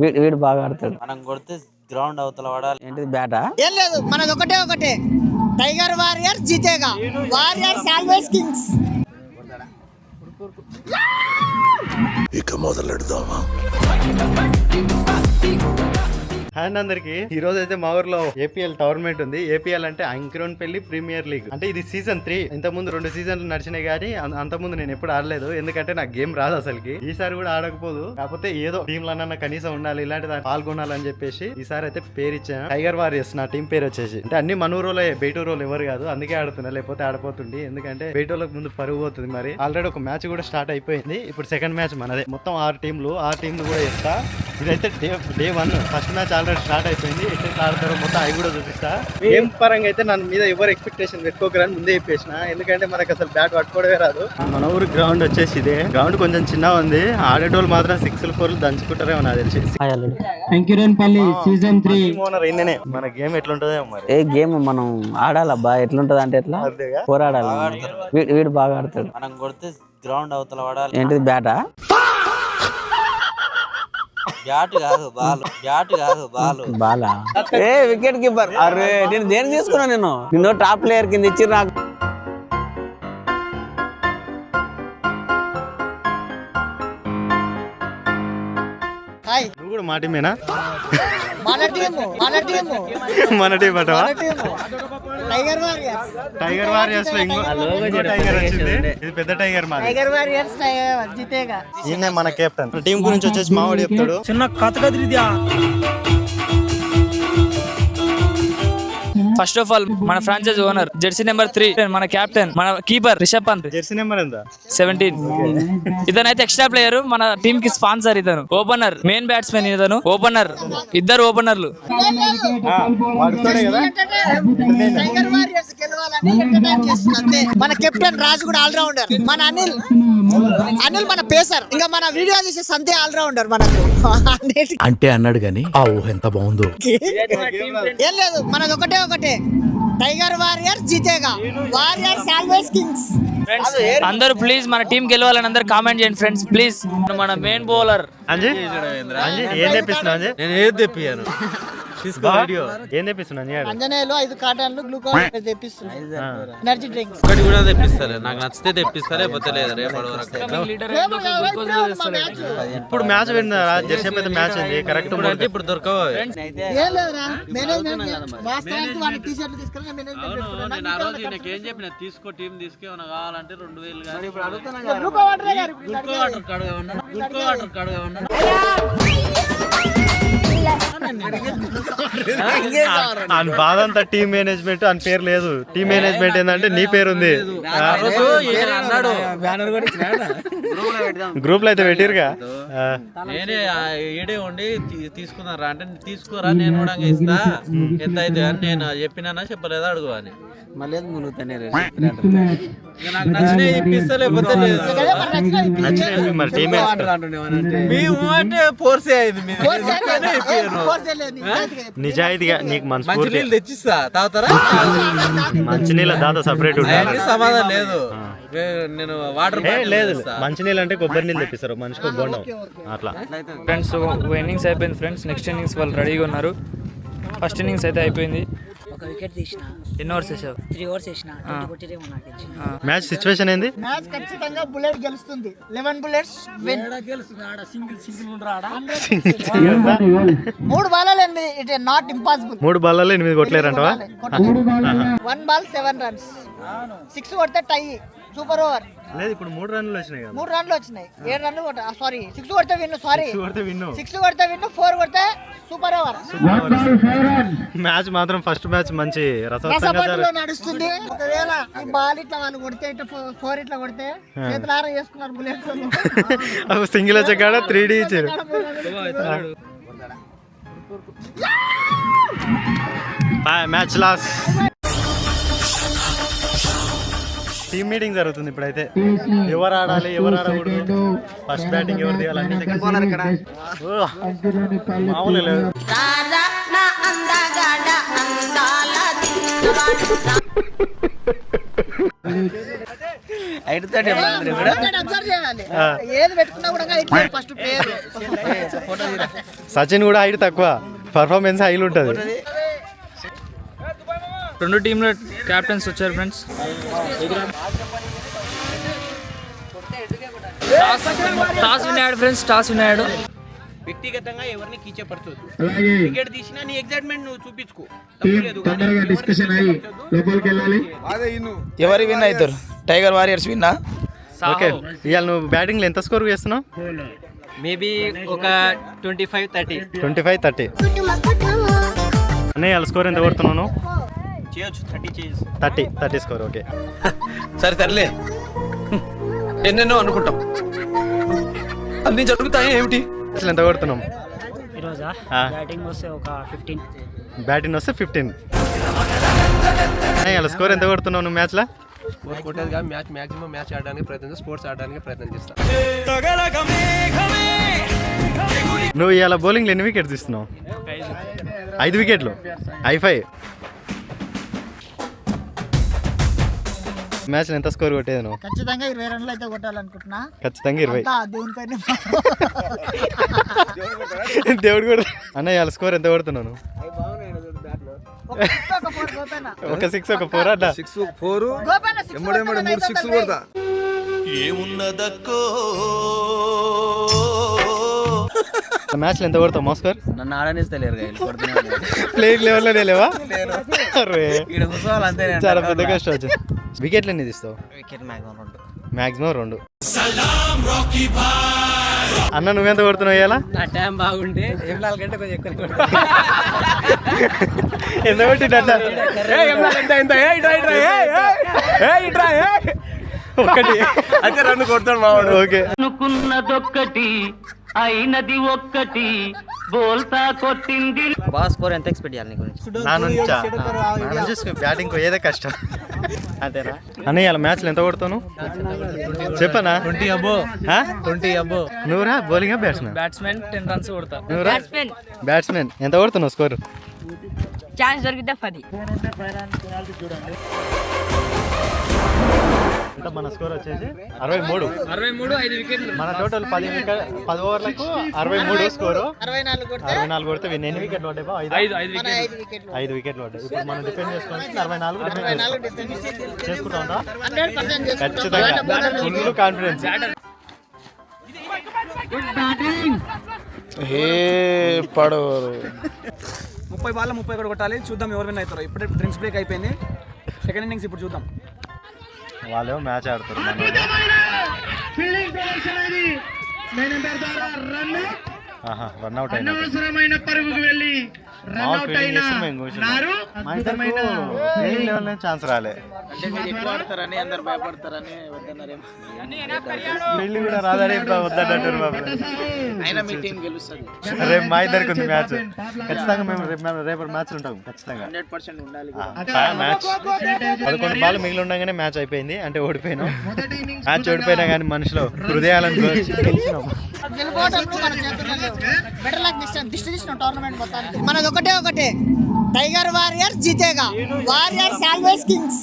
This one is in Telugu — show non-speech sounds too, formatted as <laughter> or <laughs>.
వీడు వీడు బాగా ఆడతాడు. మనం కొడితే గ్రౌండ్ అవతల పడాలి. ఏంటిది బ్యాటా? ఏం లేదు మనది ఒకటే ఒకటే. Tiger warrior జీతేగా. Warrior always kings. And అందరికి ఈ రోజు అయితే మా ఊర్లో ఏపీఎల్ టోర్నమెంట్ ఉంది. ఏపీఎల్ అంటే అంకిరోన్ పెళ్ళి ప్రీమియర్ లీగ్. అంటే ఇది సీజన్ త్రీ ఇంత ముందు రెండు సీజన్లు నడిచినాయి కానీ అంత ముందు నేను ఎప్పుడు ఆడలేదు. ఎందుకంటే నాకు గేమ్ రాదు అసలుకి. ఈసారి కూడా ఆడకపోదు. కాకపోతే ఏదో టీంలన్నా కనీసం ఉండాలి ఇలాంటి పాల్గొనాలని చెప్పేసి ఈసారి అయితే పేరు ఇచ్చాను. టైగర్ వారియర్స్ నా టీం పేరు వచ్చేసి. అంటే అన్ని మనూరులో బయటూరులో ఎవరు కాదు. అందుకే ఆడుతున్నా లేకపోతే ఆడపోతుంది ఎందుకంటే బయటూరులకు ముందు పరుగు పోతుంది మరి. ఆల్రెడీ ఒక మ్యాచ్ కూడా స్టార్ట్ అయిపోయింది. ఇప్పుడు సెకండ్ మ్యాచ్ మనదే. మొత్తం ఆరు టీంలు ఆరు టీంలు కూడా ఇస్తా ఇదైతే day day one first match already start అయిపోయింది. ఎట్లా ఆడతారో మొత్తం అవి కూడా చూపిస్తా. గేమ్ పరంగా అయితే నన్ను మీద ఎవరు ఎక్స్పెక్టేషన్ పెట్టుకోకరని ముందే చెప్పేసిన. ఎందుకంటే మనకు అసలు బ్యాట్ పట్టుకోవడమే రాదు. మన ఊరు గ్రౌండ్ వచ్చేసి ఇదే. గ్రౌండ్ కొంచెం చిన్నగా ఉంది. ఆడేటోళ్ళు మాత్రం సిక్స్ ఫోర్లు దంచుకుంటారేమో నాకు తెలిసి. అంకిరేన్పల్లి సీజన్ త్రీ ఓనర్ మన గేమ్ ఎట్లుంటుందో మరి. ఏ గేమ్ మనం ఆడాలబ్బా? ఎట్లుంటది అంటే ఎట్లా? పోరాడాలి వీడు వీడు బాగా ఆడతాడు. మనం కొడితే గ్రౌండ్ అవతల పడాలి. ఏంటిది బ్యాటా? బ్యాట్ కాదు బాల్. బ్యాట్ కాదు బాల్. బాలా? ఏ వికెట్ కీపర్ అరే నేను దేని తీసుకున్నా నేను? నిన్ను టాప్ ప్లేయర్ కింద ఇచ్చి నాకు. హాయ్ నువ్వు కూడా మా టీమేనా మన టీము మన టీము మన team team tiger warriors tiger వారియర్స్లో ఇంకో ఇంకో టైగర్ వచ్చింది. ఇది పెద్ద టైగర్ మాది. టైగర్ వారియర్స్ జీతేగా ఈయనే మన కెప్టెన్ టీం గురించి వచ్చేసి మావాడు చెప్తాడు. ఫస్ట్ ఆఫ్ ఆల్ మన franchise owner jersey number three మన కెప్టెన్ మన keeper Rishabh Pant jersey number ఎంత? సెవెంటీన్ ఇతనైతే ఎక్స్ట్రా ప్లేయర్ మన టీమ్కి స్పాన్సర్ ఇతను. ఓపెనర్ మెయిన్ బ్యాట్స్మెన్ ఇతను. ఓపెనర్ ఇద్దరు ఓపెనర్లు వాడుతాడే కదా? టైగర్ వారియర్స్ గెలవాలని ఎంటర్టైన్ చేస్తుంది అంతే మన కెప్టెన్ రాజు కూడా ఆల్రౌండర్ మన అనిల్ అనిల్ మన పేసర్ ఇంకా మన వీడియో తీసే సంతే ఆల్రౌండర్ మనకు. అంటే అన్నాడు గాని ఆ ఊహ ఎంత బాగుందో. ఏం లేదు మనది ఒకటే ఒకటే టైగర్ వారియర్ జీతేగా వారియర్ ఆల్వేస్ కింగ్స్ అందరూ ప్లీజ్ మన టీం గెలవాలని అందరు కామెంట్ చేయండి ఫ్రెండ్స్ ప్లీజ్ మన మెయిన్ బౌలర్ అంజీ ఏం తెప్పిస్తున్నావు అంజీ నేను ఏది తెప్పియాను తీసుకో వీడియో ఏం ఆడు. అంజనేయులు ఐదు కాటన్లు గ్లూకోజ్ <laughs> తెప్పిస్తుంది ఎనర్జీ డ్రింక్స్. ఒకటి కూడా తెప్పిస్తారు నాకు నచ్చితే తెప్పిస్తా లేకపోతే లేదు రేపటి వరకు. ఇప్పుడు మ్యాచ్ విన్నా జెర్సీ అయితే మ్యాచ్ ఉంది కరెక్ట్ అంటే ఇప్పుడు దొరకవు. ఏం చెప్పిన తీసుకో టీం తీసుకేమన్నా కావాలంటే రెండు వేలు కానీ ఇప్పుడు గ్లూకో అని బాధ అంతా టీం మేనేజ్మెంట్ అని పేరు లేదు. టీం మేనేజ్మెంట్ ఏంటంటే నీ పేరు ఉంది గ్రూప్లో అయితే పెట్టిరుగా? నేనే ఈడే ఉండి తీసుకున్నారా అంటే తీసుకోరా నేను కూడా ఇస్తా. ఎంత అయితే అని నేను చెప్పినానా చెప్పలేదా అడుగు అని. మళ్ళీ మునుగుతానే ఇక నాకు నచ్చిన ఇప్పిస్తా లేకపోతే లేదు. మీ అంటే ఫోర్సే అయింది మీది. నిజాయితీగా నీకు మంచి తెచ్చిస్తా తాగుతారా? మంచినీళ్ళ దాదా సపరేట్ సమాధానం లేదు. నేను వాటర్ లేదు. మంచినీళ్ళు అంటే కొబ్బరి నీళ్ళు తెప్పిస్తారు. మనిషికి బోండం. అట్లా. ఫ్రెండ్స్ ఇన్నింగ్స్ అయిపోయింది ఫ్రెండ్స్ నెక్స్ట్ ఇన్నింగ్స్ వాళ్ళు రెడీగా ఉన్నారు. ఫస్ట్ ఇన్నింగ్స్ అయితే అయిపోయింది. ఒక వికెట్ తీసిన. ఎన్ని ఓవర్స్ వేసావు త్రీ ఓవర్స్ వేసిన కొట్టిరేమో నాకు మ్యాచ్ సిచ్యువేషన్ ఏంది? మ్యాచ్ ఖచ్చితంగా బుల్లెట్ గెలుస్తుంది. లెవెన్ బుల్లెట్స్ విన్ మూడు బాల్ అండి ఇట్ నాట్ ఇంపాసిబుల్ మూడు బాల్లో ఎనిమిది కొట్టలేరంటవా? One ball seven runs six కొడితే టై సూపర్ ఓవర్. లేదు ఇప్పుడు మూడు రన్లు వచ్చినాయి కదా. మూడు రన్లు వచ్చినాయి. ఏడు రన్లు కొట్ట సారీ సిక్స్ కొడితే విన్ సారీ కొడితే విన్ను. సిక్స్ కొడితే విన్ ఫోర్ కొడితే సూపర్ ఓవర్. మ్యాచ్ మాత్రం ఫస్ట్ మ్యాచ్ మంచి రసవత్తంగా రసపట్టులో నడుస్తుంది. ఒకవేళ ఈ బాల్ ఇట్లా వాళ్ళు కొడితే ఇట్లా ఫోర్ ఇట్లా కొడితే చేతులారా చేసుకున్నారు బుల్లెట్స్ <laughs> సింగిల్ వచ్చే కాడ త్రీ డీ ఇచ్చారు. <laughs> Match loss. టీమ్ మీటింగ్ జరుగుతుంది ఇప్పుడైతే. ఎవరు ఆడాలి ఎవరు ఆడకూడదు ఫస్ట్ బ్యాటింగ్ ఎవరు తీయాలి అన్ని సెకండ్ బౌలర్ ఇక్కడ. మామూలు లేదు. <laughs> సచిన్ కూడా హైట్ తక్కువ. పర్ఫార్మెన్స్ హైలు ఉంటుంది రెండు టీంల క్యాప్టెన్స్ వచ్చారు ఫ్రెండ్స్ టాస్ విన్నాడు ఫ్రెండ్స్ టాస్ విన్నాడు. వ్యక్తిగతంగా ఎవరిని కించపరచొద్దు. అలాగే వికెట్ తీసినా నీ ఎగ్జైట్మెంట్ నువ్వు చూపించుకో. టీం తొందరగా డిస్కషన్ అయ్యి లోపలికి వెళ్ళాలి. ఎవరు విన్ అవుతారు టైగర్ వారియర్స్ విన్నా? ఓకే ఇవాళ నువ్వు బ్యాటింగ్లో ఎంత స్కోర్ చేస్తున్నావు? మేబీ ఒక twenty five thirty twenty five thirty అన్నయ్య వాళ్ళ స్కోర్ ఎంత కొడుతున్నాను చేయొచ్చు థర్టీ చేయొచ్చు. Thirty thirty score okay. సరే సర్లే. ఎన్నెన్నో అనుకుంటాం. అన్ని జరుగుతాయి ఏమిటి? అసలు ఎంత కొడుతున్నాం? ఈరోజా. బ్యాటింగ్ వస్తే ఒక ఫిఫ్టీన్. బ్యాటింగ్ వస్తే ఫిఫ్టీన్. వాళ్ళ స్కోర్ ఎంత కొడుతున్నావు నువ్వు మ్యాచ్లో? స్కోర్ కొట్టేదిగా మ్యాచ్ మాక్సిమం మ్యాచ్ ఆడడానికి ప్రయత్నం స్పోర్ట్స్ ఆడడానికి ప్రయత్నం చేస్తాను నువ్వు ఇవాళ బౌలింగ్లో ఎన్ని వికెట్స్ ఇస్తున్నావు ఐదు వికెట్లు? I five. మ్యాచ్లో ఎంత స్కోర్ కొట్టేది నువ్వు? ఖచ్చితంగా ఇరవై రన్లు అయితే కొట్టాలనుకుంటున్నా. ఖచ్చితంగా ఇరవై. దేవుడు కూడా అన్న ఇవాళ స్కోర్ ఎంత కొడుతున్నావు నువ్వు? ఒక సిక్స్ ఒక ఫోర్ అట్లా? సిక్స్ ఫోర్ మూడు సిక్స్ కొడతా. మ్యాచ్లో ఎంత కొడతావు మాస్కర్ నన్ను ఆడనిస్తలేరు ప్లేయింగ్ లెవెల్లో లేవా? అరే. ఇక్కడ కూర్చోవాలి అంతే చాలా పెద్ద కష్టం వచ్చింది. వికెట్లు ఎన్ని తీస్తావు? వికెట్ మ్యాక్సిమం రెండు. మాక్సిమం రెండు. అన్న నువ్వెంత కొడుతున్నావు ఇవాళ నా టైం బాగుంటే ఏం నాలుగు గంటలు కొంచెం ఎక్కువ ఎంత కొట్టిండు అట్లా ఒకటి. అయితే రెండు కొడతాడు మా ఓకే. అనుకున్నదొక్కటి అయినది ఒక్కటి బోల్తా కొట్టింది. బాగా స్కోర్ ఎంత ఎక్స్పెక్ట్ చేయాలి నీ గురించి? నా నుంచా? నా నుంచి బ్యాటింగ్ పోయేదే కష్టం. అంతేనా? అన్న ఇవాళ మ్యాచ్లో ఎంత కొడతాను? చెప్పనా? ట్వంటీ అబ్బో? ట్వంటీ అబ్బో నువ్వురా? Bowling batsmen? Batsmen ten runs కొడతా. నువ్వురా? బ్యాట్స్మెన్. ఎంత కొడుతున్నావు స్కోర్? ఛాన్స్ దొరికితే పది. ఎంత మన స్కోర్ వచ్చేసి అరవై మూడు. అరవై మూడు ఐదు వికెట్లు. మన టోటల్ పది వికెట్ పది ఓవర్లకు అరవై మూడు స్కోరు. అరవై నాలుగు కొడితే? అరవై నాలుగు కొడితే వీళ్ళు ఎన్ని వికెట్లు పడ్డాయి? ఐదా? వికెట్లు. పడ్డాయి. ఇప్పుడు మనం డిఫెండ్ చేసుకోవాలి అరవై నాలుగు చేసుకుంటా. ఖచ్చితంగా. ఫుల్ కాన్ఫిడెన్స్ ఏ పడవరు. ముప్పై బాల్ ముప్పై కూడా కొట్టాలి. చూద్దాం ఎవరు విన్ అవుతారో. ఇప్పుడే డ్రింక్స్ బ్రేక్ అయిపోయింది. సెకండ్ ఇన్నింగ్స్ ఇప్పుడు చూద్దాం. వాళ్ళేమో మ్యాచ్ ఆడుతారు వాళ్ళు. రన్ అవుట్ అయినా అవసరమైన పరుగుకు వెళ్ళి ఛాన్స్ రాలే. ఆడతారని అందరు భయపడతారని వద్దన్నారేమో ఫీల్డింగ్ కూడా రాదని వద్దంటారు బాబు అయినా మీ టీం గెలుస్తుంది. రేపు మా ఇద్దరికి ఉంది మ్యాచ్. ఖచ్చితంగా మేము రేపు మేము రేపు మ్యాచ్ ఉంటాం ఖచ్చితంగా. హండ్రెడ్ పర్సెంట్ ఉండాలి ఆ, మ్యాచ్. పదకొండు బాల్ మిగిలి ఉండగానే మ్యాచ్ అయిపోయింది అంటే ఓడిపోయినాం. మ్యాచ్ ఓడిపోయినా కానీ మనుషులు హృదయాలను గెలిచినాం. గెలుపోవటం మన చేతుల్లో లేవు బెటర్ లక్ నెక్స్ట్ టైం దిష్టి తీసిన టోర్నమెంట్ మొత్తానికి. మనది ఒకటే ఒకటే. టైగర్ వారియర్ జితేగా వారియర్స్ ఆల్వేస్ కింగ్స్